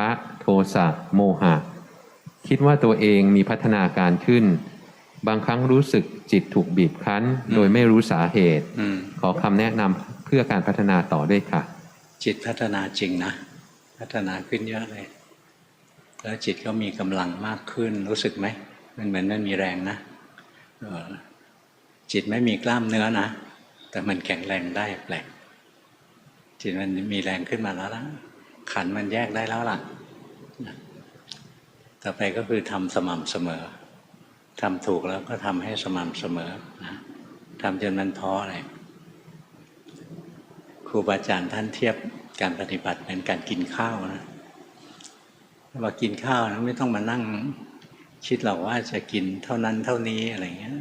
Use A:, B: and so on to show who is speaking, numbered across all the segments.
A: พระโทสะโมหะ คิดว่าตัวเองมีพัฒนาการขึ้น บางครั้งรู้สึกจิตถูกบีบคั้น โดยไม่รู้สาเหตุ
B: อืม
A: ขอคำแนะนำเพื่อการพัฒนาต่อด้วยค่ะ
B: จิตพัฒนาจริงนะ พัฒนาขึ้นเยอะเลย แล้วจิตก็มีกำลังมากขึ้นรู้สึกไหม มันเหมือนมันมีแรงนะเออจิตไม่มีกล้ามเนื้อนะ แต่มันแข็งแรงได้แปลกจิตมันมีแรงขึ้นมาแล้วล่ะ ขันมันแยกได้แล้วล่ะ ต่อไปก็คือทำสม่ำเสมอทำถูกแล้วก็ทำให้สม่ำเสมอนะทำจนมันพอเลยครูบาอาจารย์ท่านเทียบการปฏิบัติเป็นการกินข้าวนะว่ากินข้าวนะไม่ต้องมานั่งคิดหรอกว่าจะกินเท่านั้นเท่านี้อะไรเงี้ย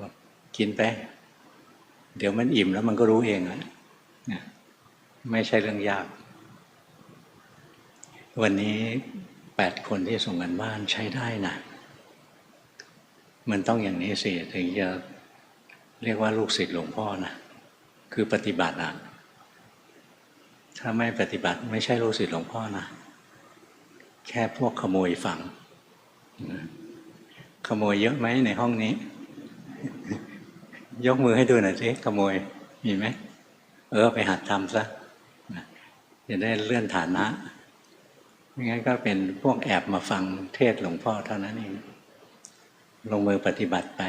B: บอกกินไป เดี๋ยวมันอิ่มแล้วมันก็รู้เองแหละนะไม่ใช่เรื่องยาก วันนี้แปดคนที่ส่งกันบ้านใช้ได้นะมันต้องอย่างนี้สิถึงจะเรียกว่าลูกศิษย์หลวงพ่อนะคือปฏิบัติอะถ้าไม่ปฏิบัติไม่ใช่ลูกศิษย์หลวงพ่อนะแค่พวกขโมยฟัง ขโมยเยอะไหมในห้องนี้ ยกมือให้ดูหน่อยสิขโมยมีไหมเออไปหัดทำซะจะได้เลื่อนฐานะ ไม่งั้นก็เป็นพวกแอบมาฟังเทศหลวงพ่อเท่านั้นเอง ลงมือปฏิบัติไป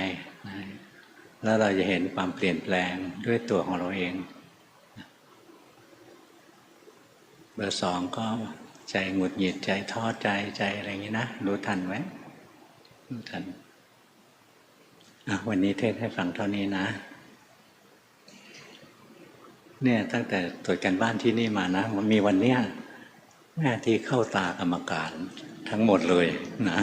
B: แล้วเราจะเห็นความเปลี่ยนแปลงด้วยตัวของเราเอง เบอร์สองก็ใจหงุดหงิดใจท้อใจใจอะไรอย่างนี้นะ รู้ทันไว้รู้ทันวันนี้เทศให้ฟังเท่านี้นะเนี่ยตั้งแต่ตรวจกันบ้านที่นี่มานะมันมีวันเนี้ย แม่ที่เข้าตากรรมการทั้งหมดเลยนะ